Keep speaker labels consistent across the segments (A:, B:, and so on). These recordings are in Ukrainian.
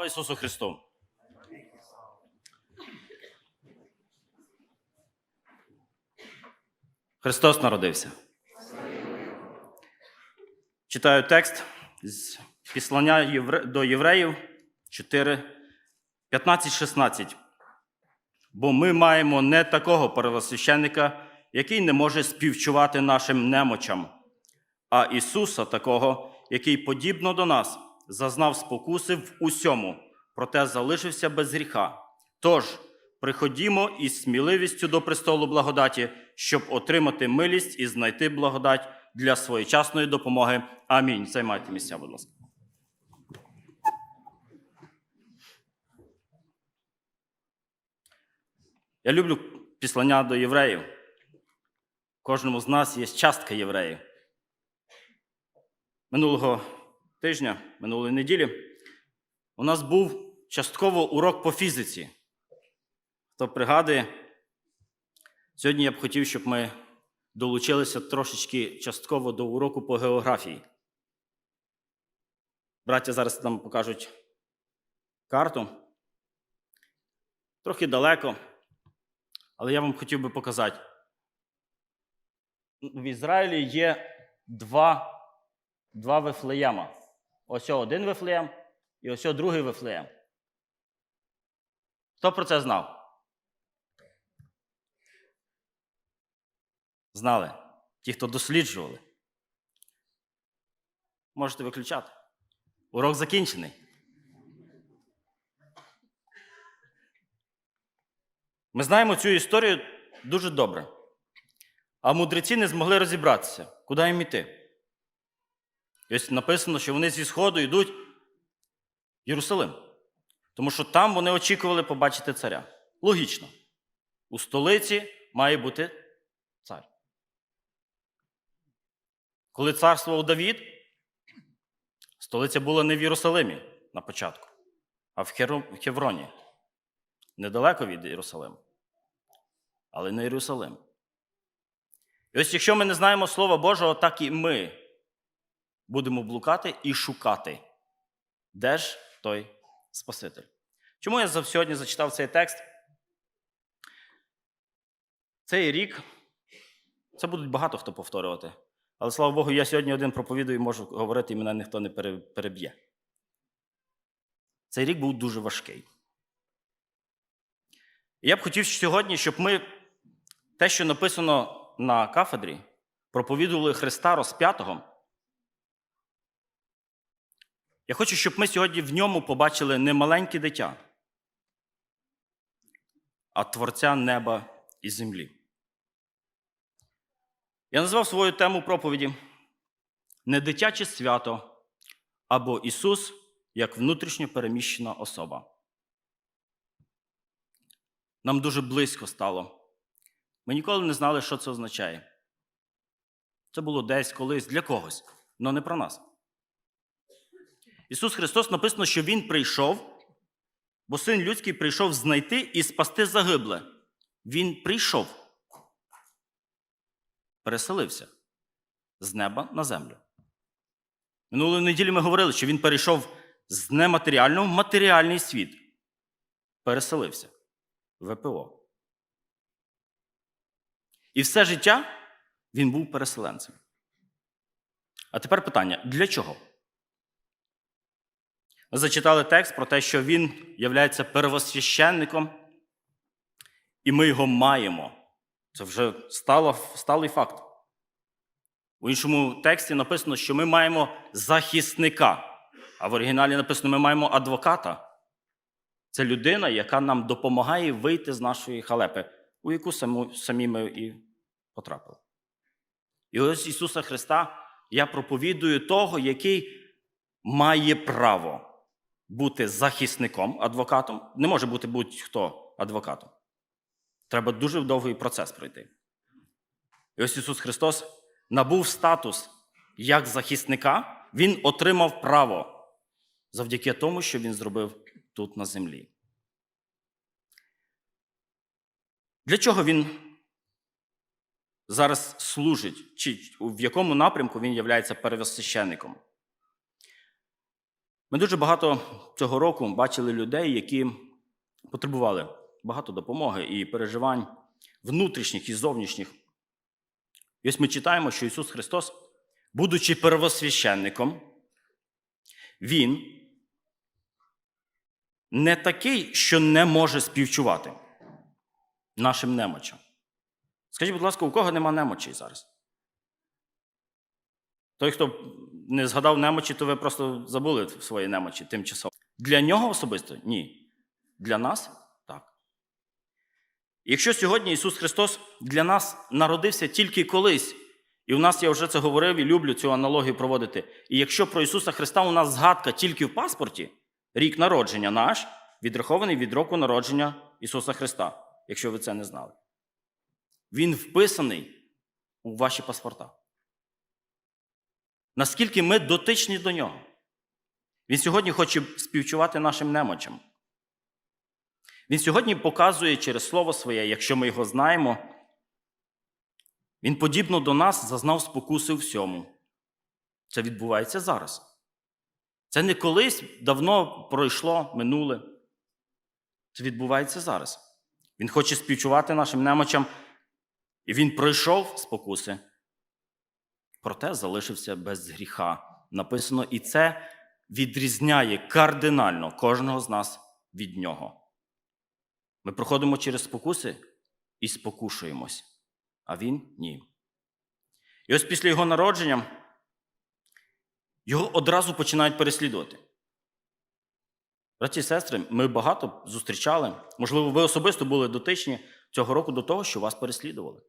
A: Слава Ісусу Христу! Христос народився. Читаю текст з післання до євреїв 4, 15-16. Бо ми маємо не такого первосвященника, який не може співчувати нашим немочам, а Ісуса такого, який, подібно до нас, зазнав спокуси в усьому, проте залишився без гріха. Тож, приходімо із сміливістю до престолу благодаті, щоб отримати милість і знайти благодать для своєчасної допомоги. Амінь. Займайте місця, будь ласка. Я люблю післання до євреїв. Кожному з нас є частка євреїв. Минулого тижня, минулої неділі, у нас був частково урок по фізиці. Хто пригадує, сьогодні я б хотів, щоб ми долучилися трошечки частково до уроку по географії. Браття зараз нам покажуть карту. Трохи далеко, але я вам хотів би показати. В Ізраїлі є два, два Вифлеєма. Ось один Вифлеєм і ось другий Вифлеєм. Хто про це знав? Знали. Ті, хто досліджували. Можете виключати. Урок закінчений. Ми знаємо цю історію дуже добре. А мудреці не змогли розібратися, куди їм іти. І ось написано, що вони зі Сходу йдуть в Єрусалим. Тому що там вони очікували побачити царя. Логічно. У столиці має бути цар. Коли царствував Давід, столиця була не в Єрусалимі на початку, а в Хевроні. Недалеко від Єрусалиму. Але не Єрусалим. І ось якщо ми не знаємо Слова Божого, так і ми будемо блукати і шукати, де ж той Спаситель. Чому я сьогодні зачитав цей текст? Цей рік, це будуть багато хто повторювати. Але слава Богу, я сьогодні один проповідую і можу говорити, і мене ніхто не переб'є. Цей рік був дуже важкий. Я б хотів сьогодні, щоб ми те, що написано на кафедрі, проповідували Христа розп'ятого. Я хочу, щоб ми сьогодні в ньому побачили не маленьке дитя, а Творця неба і землі. Я назвав свою тему проповіді Не дитяче свято або Ісус як внутрішньо переміщена особа. Нам дуже близько стало. Ми ніколи не знали, що це означає. Це було десь колись для когось, але не про нас. Ісус Христос написано, що Він прийшов, бо Син людський прийшов знайти і спасти загибле. Він прийшов, переселився з неба на землю. Минулої неділі ми говорили, що Він перейшов з нематеріального в матеріальний світ. Переселився. ВПО. І все життя він був переселенцем. А тепер питання: для чого? Ми зачитали текст про те, що він є первосвященником, і ми його маємо. Це вже стало, сталий факт. У іншому тексті написано, що ми маємо захисника, а в оригіналі написано, ми маємо адвоката. Це людина, яка нам допомагає вийти з нашої халепи, у яку самі ми і потрапили. І ось Ісуса Христа я проповідую того, який має право бути захисником, адвокатом. Не може бути будь-хто адвокатом. Треба дуже довгий процес пройти. І ось Ісус Христос набув статус як захисника, Він отримав право завдяки тому, що Він зробив тут на землі. Для чого він зараз служить? Чи в якому напрямку він є первосвященником? Ми дуже багато цього року бачили людей, які потребували багато допомоги і переживань внутрішніх і зовнішніх. І ось ми читаємо, що Ісус Христос, будучи первосвященником, Він не такий, що не може співчувати нашим немочам. Скажіть, будь ласка, у кого нема немочі зараз? Той, хто не згадав немочі, то ви просто забули свої немочі тимчасово. Для нього особисто ні. Для нас так. Якщо сьогодні Ісус Христос для нас народився тільки колись, і у нас я вже це говорив і люблю цю аналогію проводити. І якщо про Ісуса Христа у нас згадка тільки в паспорті, рік народження наш відрахований від року народження Ісуса Христа, якщо ви це не знали. Він вписаний у ваші паспорта. Наскільки ми дотичні до нього. Він сьогодні хоче співчувати нашим немочам. Він сьогодні показує через Слово своє, якщо ми його знаємо, він подібно до нас зазнав спокуси у всьому. Це відбувається зараз. Це не колись давно пройшло, минуле. Це відбувається зараз. Він хоче співчувати нашим немочам, і він пройшов спокуси, проте залишився без гріха. Написано, і це відрізняє кардинально кожного з нас від нього. Ми проходимо через спокуси і спокушуємось, а він ні. І ось після його народження його одразу починають переслідувати. Браті і сестри, ми багато зустрічали. Можливо, ви особисто були дотичні цього року до того, що вас переслідували.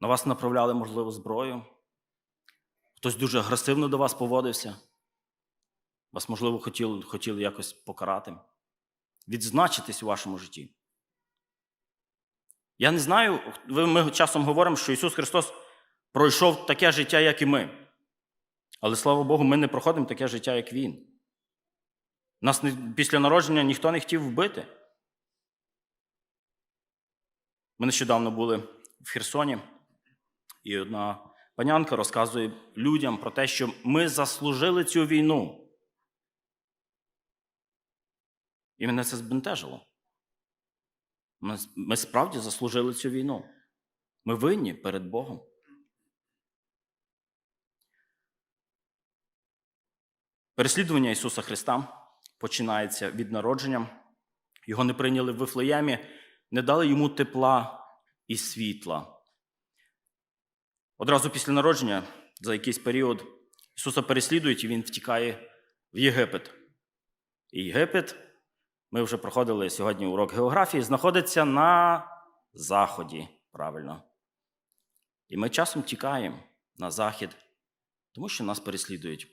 A: На вас направляли, можливо, зброю. Хтось дуже агресивно до вас поводився. Вас, можливо, хотіли, хотіли якось покарати, відзначитись у вашому житті. Я не знаю, ми часом говоримо, що Ісус Христос пройшов таке життя, як і ми. Але слава Богу, ми не проходимо таке життя, як Він. Нас після народження ніхто не хотів вбити. Ми нещодавно були в Херсоні, і одна панянка розказує людям про те, що ми заслужили цю війну. І мене це збентежило. Ми, ми справді заслужили цю війну. Ми винні перед Богом. Переслідування Ісуса Христа починається від народження. Його не прийняли в Вифлеємі, не дали йому тепла і світла. Одразу після народження, за якийсь період, Ісуса переслідують, і Він втікає в Єгипет. І Єгипет, ми вже проходили сьогодні урок географії, знаходиться на заході, правильно. І ми часом тікаємо на захід, тому що нас переслідують.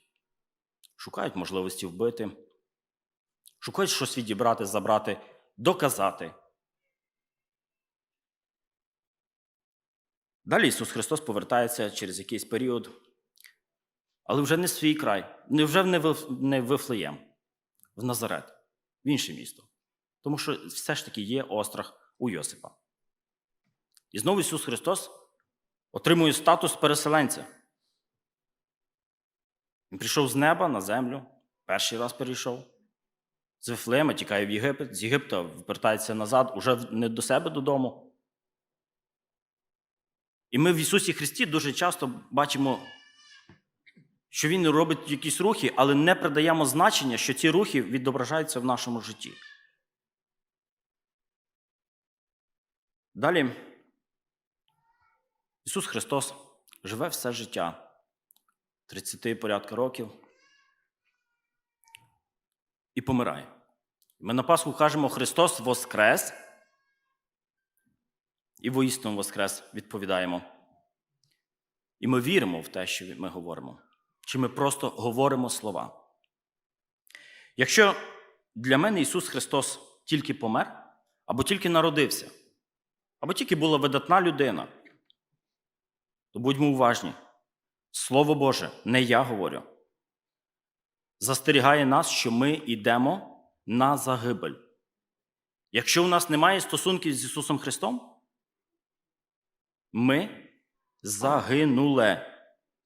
A: Шукають можливості вбити, шукають щось відібрати, забрати, доказати. Далі Ісус Христос повертається через якийсь період, але вже не в свій край, не вже не Вифлеєм, в Назарет, в інше місто. Тому що все ж таки є острах у Йосипа. І знову Ісус Христос отримує статус переселенця. Він прийшов з неба на землю, перший раз перейшов. З Вифлеєма тікає в Єгипет, з Єгипта вертається назад, уже не до себе додому. І ми в Ісусі Христі дуже часто бачимо, що Він робить якісь рухи, але не придаємо значення, що ці рухи відображаються в нашому житті. Далі Ісус Христос живе все життя. 30 порядка років і помирає. Ми на Пасху кажемо Христос Воскрес. І воістину Воскрес відповідаємо. І ми віримо в те, що ми говоримо. Чи ми просто говоримо слова? Якщо для мене Ісус Христос тільки помер, або тільки народився, або тільки була видатна людина, то будьмо уважні. Слово Боже, не я говорю, застерігає нас, що ми йдемо на загибель. Якщо у нас немає стосунків з Ісусом Христом, ми загинуле.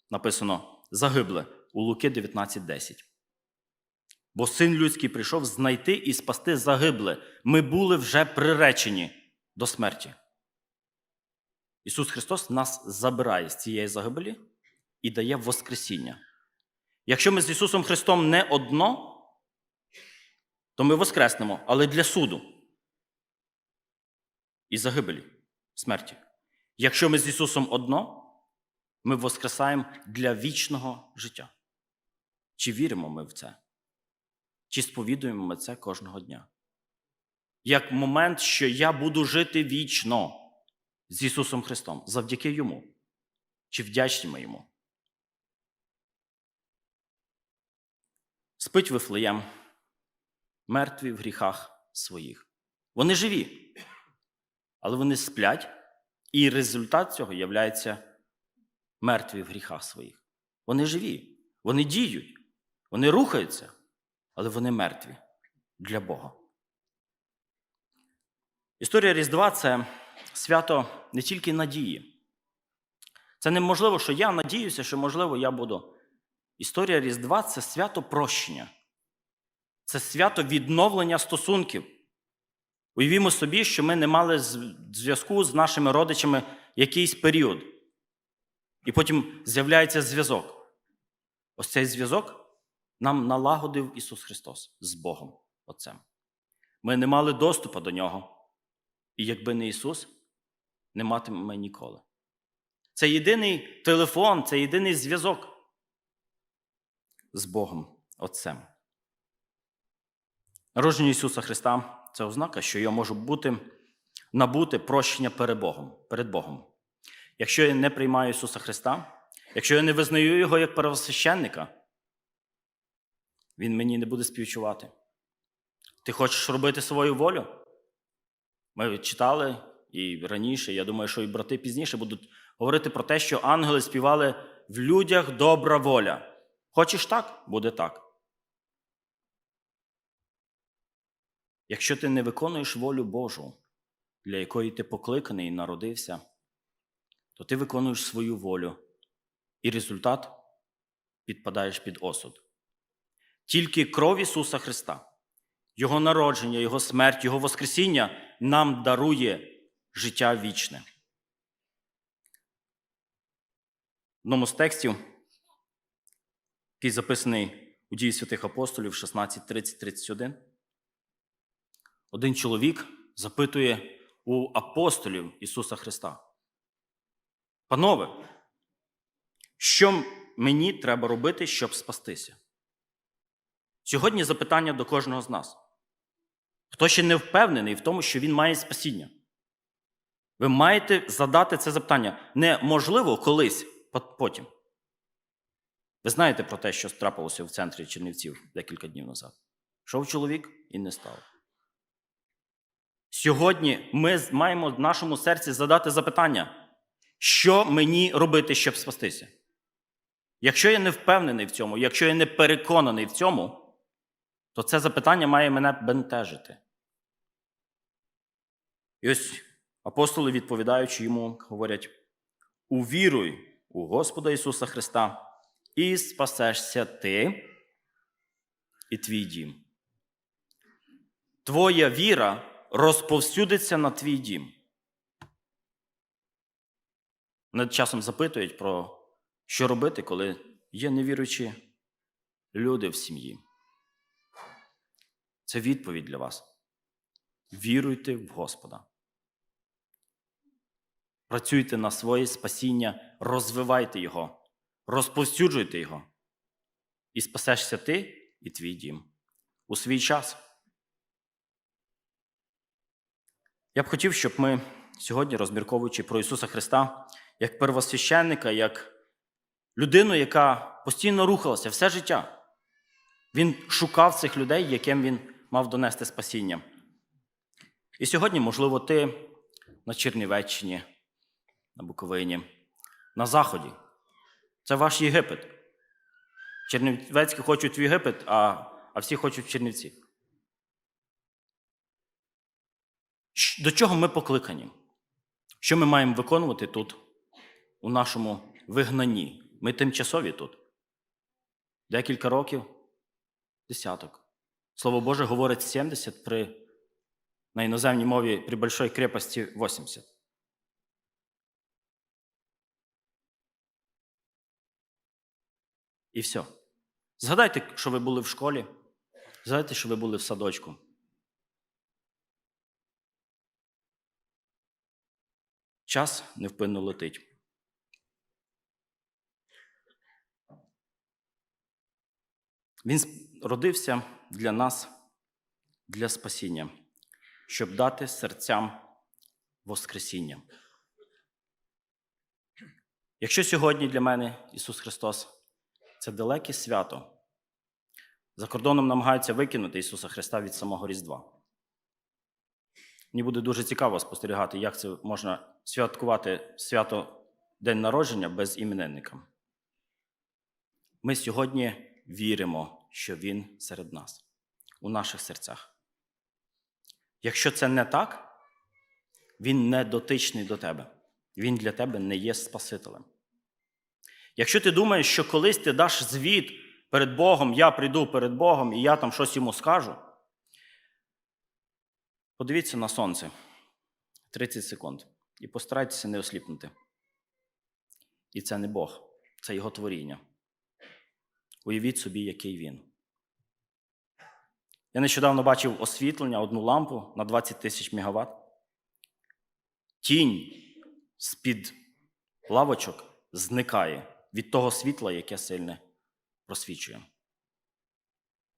A: Написано загибле у Луки 19.10. Бо син людський прийшов знайти і спасти загибле. Ми були вже приречені до смерті. Ісус Христос нас забирає з цієї загибелі і дає Воскресіння. Якщо ми з Ісусом Христом не одно, то ми воскреснемо, але для суду і загибелі, смерті. Якщо ми з Ісусом одно, ми воскресаємо для вічного життя. Чи віримо ми в це? Чи сповідуємо ми це кожного дня? Як момент, що я буду жити вічно з Ісусом Христом завдяки Йому. Чи вдячні ми Йому? Спить Вифлеєм, мертві в гріхах своїх. Вони живі, але вони сплять, і результат цього є мертві в гріхах своїх. Вони живі, вони діють, вони рухаються, але вони мертві для Бога. Історія Різдва це свято не тільки надії. Це неможливо, що я надіюся, що, можливо, я буду. Історія Різдва це свято прощення, це свято відновлення стосунків. Уявімо собі, що ми не мали зв'язку з нашими родичами якийсь період. І потім з'являється зв'язок. Ось цей зв'язок нам налагодив Ісус Христос з Богом Отцем. Ми не мали доступу до Нього. І якби не Ісус, не матимемо ніколи. Це єдиний телефон, це єдиний зв'язок з Богом Отцем. Народження Ісуса Христа це ознака, що я можу бути, набути прощення перед Богом, перед Богом. Якщо я не приймаю Ісуса Христа, якщо я не визнаю Його як первосвященника, Він мені не буде співчувати. Ти хочеш робити свою волю? Ми читали і раніше, я думаю, що і брати пізніше будуть говорити про те, що ангели співали в людях добра воля. Хочеш так, буде так. Якщо ти не виконуєш волю Божу, для якої ти покликаний і народився, то ти виконуєш свою волю, і результат підпадаєш під осуд. Тільки кров Ісуса Христа, Його народження, Його смерть, Його Воскресіння нам дарує життя вічне. В одному з текстів, який записаний у дії святих апостолів 16.30-31, один чоловік запитує у апостолів Ісуса Христа. Панове, що мені треба робити, щоб спастися? Сьогодні запитання до кожного з нас. Хто ще не впевнений в тому, що він має спасіння? Ви маєте задати це запитання. Неможливо колись потім. Ви знаєте про те, що трапилося в центрі Чернівців декілька днів назад. Шов чоловік і не став. Сьогодні ми маємо в нашому серці задати запитання, що мені робити, щоб спастися? Якщо я не впевнений в цьому, якщо я не переконаний в цьому, то це запитання має мене бентежити. І ось апостоли, відповідаючи йому, говорять: увіруй у Господа Ісуса Христа, і спасешся ти і твій дім. Твоя віра розповсюдиться на твій дім. Вони часом запитують про що робити, коли є невіруючі люди в сім'ї. Це відповідь для вас. Віруйте в Господа. Працюйте на своє спасіння, розвивайте його, розповсюджуйте його. І спасешся ти і твій дім у свій час. Я б хотів, щоб ми сьогодні, розмірковуючи про Ісуса Христа, як первосвященника, як людину, яка постійно рухалася все життя, Він шукав цих людей, яким він мав донести спасіння. І сьогодні, можливо, ти на Чернівеччині, на Буковині, на Заході. Це ваш Єгипет. Чернівецькі хочуть в Єгипет, а, а всі хочуть в Чернівці. До чого ми покликані? Що ми маємо виконувати тут, у нашому вигнанні? Ми тимчасові тут. Декілька років, десяток, Слово Боже говорить 70 при на іноземній мові при большой крепості 80. І все. Згадайте, що ви були в школі. Згадайте, що ви були в садочку. Час невпинно летить. Він родився для нас, для спасіння, щоб дати серцям Воскресіння. Якщо сьогодні для мене Ісус Христос це далеке свято, за кордоном намагаються викинути Ісуса Христа від самого Різдва. Мені буде дуже цікаво спостерігати, як це можна святкувати свято День народження без іменинника. Ми сьогодні віримо, що Він серед нас, у наших серцях. Якщо це не так, Він не дотичний до тебе. Він для тебе не є Спасителем. Якщо ти думаєш, що колись ти даш звіт перед Богом, я прийду перед Богом і я там щось йому скажу, подивіться на сонце 30 секунд і постарайтеся не осліпнути. І це не Бог, це Його творіння. Уявіть собі, який він. Я нещодавно бачив освітлення, одну лампу на 20 тисяч мегаватт. Тінь з-під лавочок зникає від того світла, яке сильне просвічує.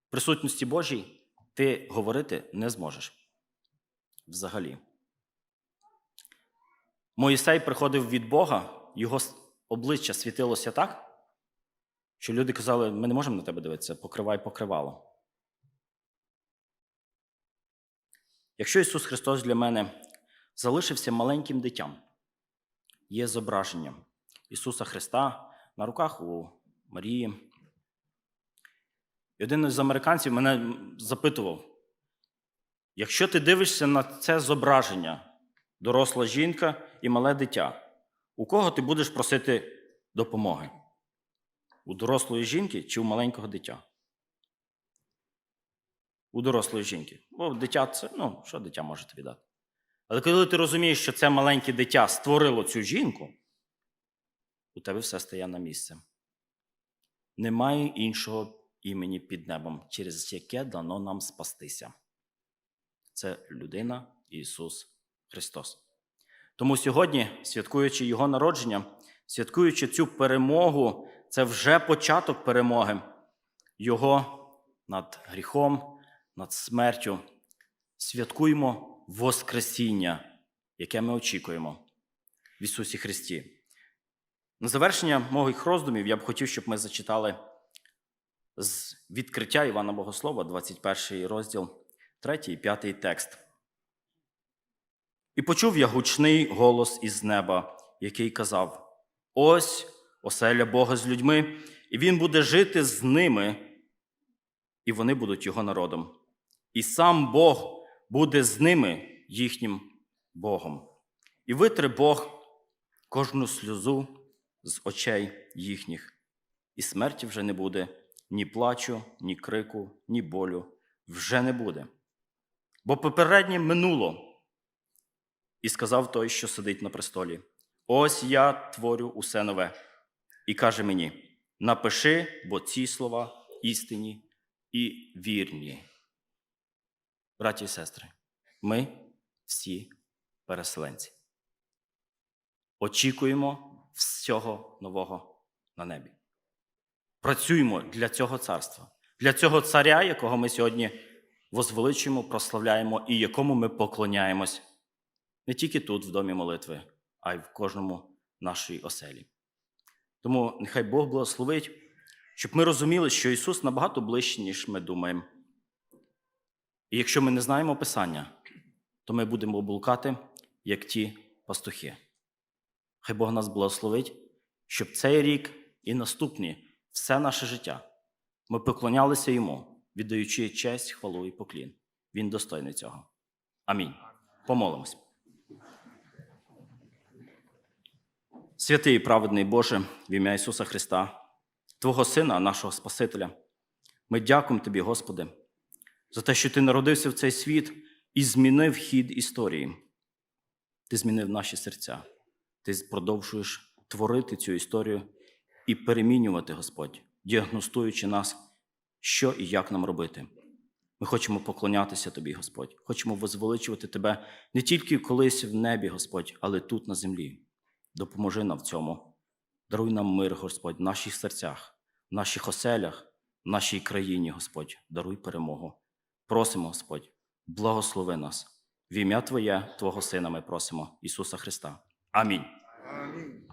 A: В присутності Божій ти говорити не зможеш. Взагалі. Моїсей приходив від Бога, його обличчя світилося так, що люди казали: ми не можемо на тебе дивитися, покривай покривало. Якщо Ісус Христос для мене залишився маленьким дитям, є зображення Ісуса Христа на руках у Марії. І один із американців мене запитував: якщо ти дивишся на це зображення, доросла жінка і мале дитя, у кого ти будеш просити допомоги? У дорослої жінки чи у маленького дитя? У дорослої жінки. Бо дитя це, ну, що дитя може тобі дати? Але коли ти розумієш, що це маленьке дитя створило цю жінку, у тебе все стає на місце. Немає іншого імені під небом, через яке дано нам спастися. Це людина Ісус Христос. Тому сьогодні, святкуючи Його народження, святкуючи цю перемогу, це вже початок перемоги Його над гріхом, над смертю. Святкуємо Воскресіння, яке ми очікуємо в Ісусі Христі. На завершення моїх роздумів я б хотів, щоб ми зачитали з відкриття Івана Богослова, 21 розділ, 3 і 5 текст. І почув я гучний голос із неба, який казав: Ось оселя Бога з людьми, і Він буде жити з ними, і вони будуть його народом. І сам Бог буде з ними їхнім Богом. І витре Бог кожну сльозу з очей їхніх, і смерті вже не буде, ні плачу, ні крику, ні болю вже не буде. Бо попереднє минуло. І сказав той, що сидить на престолі: Ось я творю усе нове. І каже мені: напиши, бо ці слова істинні і вірні. Браті і сестри, ми всі переселенці. Очікуємо всього нового на небі. Працюємо для цього царства, для цього царя, якого ми сьогодні возвеличуємо, прославляємо і якому ми поклоняємось не тільки тут, в домі молитви, а й в кожному нашій оселі. Тому нехай Бог благословить, щоб ми розуміли, що Ісус набагато ближче, ніж ми думаємо. І якщо ми не знаємо Писання, то ми будемо блукати, як ті пастухи. Хай Бог нас благословить, щоб цей рік і наступні все наше життя ми поклонялися Йому, віддаючи честь, хвалу і поклін. Він достойний цього. Амінь. Помолимось. Святий і праведний Боже, в ім'я Ісуса Христа, Твого Сина, нашого Спасителя, ми дякуємо Тобі, Господи, за те, що ти народився в цей світ і змінив хід історії. Ти змінив наші серця. Ти продовжуєш творити цю історію і перемінювати, Господь, діагностуючи нас, що і як нам робити. Ми хочемо поклонятися Тобі, Господь. Хочемо возвеличувати Тебе не тільки колись в небі, Господь, але тут на землі. Допоможи нам в цьому. Даруй нам мир, Господь, в наших серцях, в наших оселях, в нашій країні, Господь. Даруй перемогу. Просимо, Господь, благослови нас. В ім'я Твоє, Твого Сина, ми просимо, Ісуса Христа. Амінь.
B: Амінь.